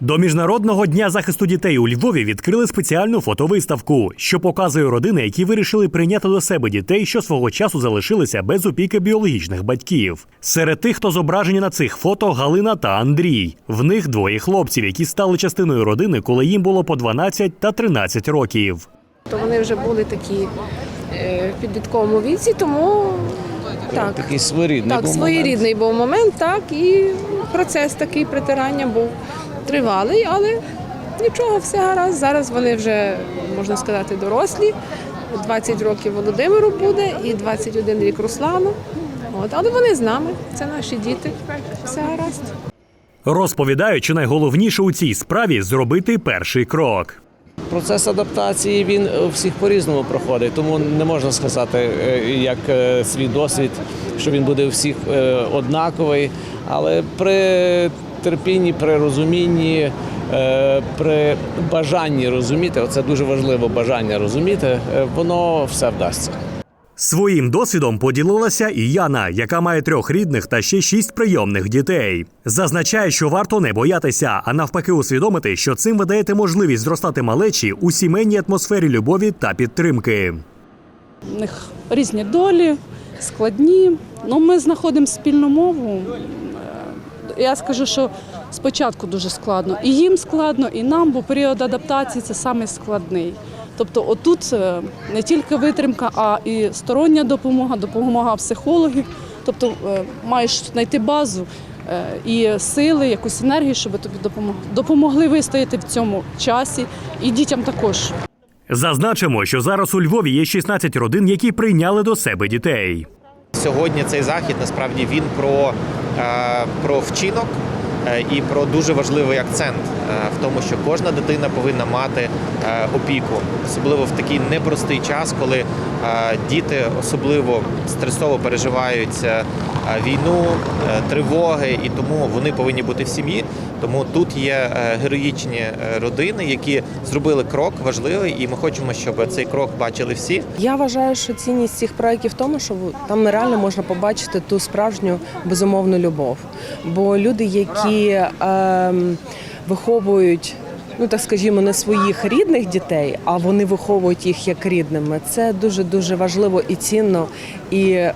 До міжнародного дня захисту дітей у Львові відкрили спеціальну фотовиставку, що показує родини, які вирішили прийняти до себе дітей, що свого часу залишилися без опіки біологічних батьків. Серед тих, хто зображені на цих фото, Галина та Андрій. В них двоє хлопців, які стали частиною родини, коли їм було по 12 та 13 років. То вони вже були такі е, в підлітковому віці, тому так, Такий своєрідний так був своєрідний був момент, так, і процес такий притирання був тривалий, але нічого, все гаразд. Зараз вони вже, можна сказати, дорослі. 20 років Володимиру буде і 21 рік Руслану. От, але вони з нами, це наші діти. Все гаразд. Розповідають, що найголовніше у цій справі зробити перший крок. Процес адаптації він у всіх по-різному проходить, тому не можна сказати, е, як е, свій досвід, що він буде у всіх е, однаковий. Але при терпінні, при розумінні, е, при бажанні розуміти, оце дуже важливо бажання розуміти, е, воно все вдасться. Своїм досвідом поділилася і Яна, яка має трьох рідних та ще шість прийомних дітей. Зазначає, що варто не боятися, а навпаки, усвідомити, що цим ви даєте можливість зростати малечі у сімейній атмосфері любові та підтримки. У них різні долі, складні. Ну, ми знаходимо спільну мову. Я скажу, що спочатку дуже складно. І їм складно, і нам, бо період адаптації це саме складний. Тобто, отут е, не тільки витримка, а і стороння допомога, допомога психологів. Тобто е, маєш знайти базу е, і сили, якусь енергію, щоб тобі допомог- допомогли вистояти в цьому часі, і дітям також. Зазначимо, що зараз у Львові є 16 родин, які прийняли до себе дітей. Сьогодні цей захід насправді він про, е, про вчинок і про дуже важливий акцент е, в тому, що кожна дитина повинна мати е, опіку, особливо в такий непростий час, коли е, діти особливо стресово переживають е, війну, е, тривоги, і тому вони повинні бути в сім'ї. Тому тут є е, героїчні е, родини, які зробили крок важливий, і ми хочемо, щоб цей крок бачили всі. Я вважаю, що цінність цих проєктів в тому, що там реально можна побачити ту справжню безумовну любов. Бо люди, які ем, виховують. Ну, так скажімо, не своїх рідних дітей, а вони виховують їх як рідними. Це дуже дуже важливо і цінно. І е,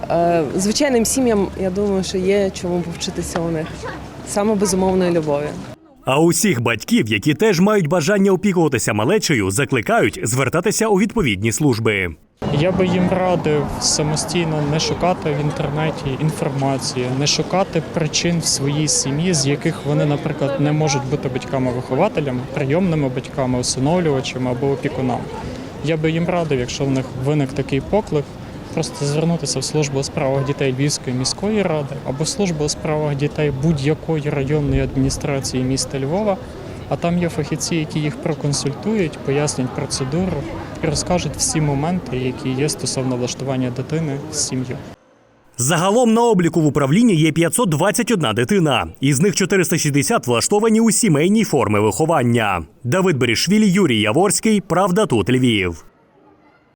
звичайним сім'ям я думаю, що є чому повчитися у них саме безумовної любові. А усіх батьків, які теж мають бажання опікуватися малечею, закликають звертатися у відповідні служби. Я би їм радив самостійно не шукати в інтернеті інформації, не шукати причин в своїй сім'ї, з яких вони, наприклад, не можуть бути батьками-вихователями, прийомними батьками, усиновлювачами або опікунами. Я би їм радив, якщо в них виник такий поклик, просто звернутися в службу у справах дітей Львівської міської ради або службу у справах дітей будь-якої районної адміністрації міста Львова. А там є фахівці, які їх проконсультують, пояснять процедуру і розкажуть всі моменти, які є стосовно влаштування дитини в сім'ю. Загалом на обліку в управлінні є 521 дитина, із них 460 влаштовані у сімейній форми виховання. Давид Берішвілі, Юрій Яворський. Правда, тут Львів.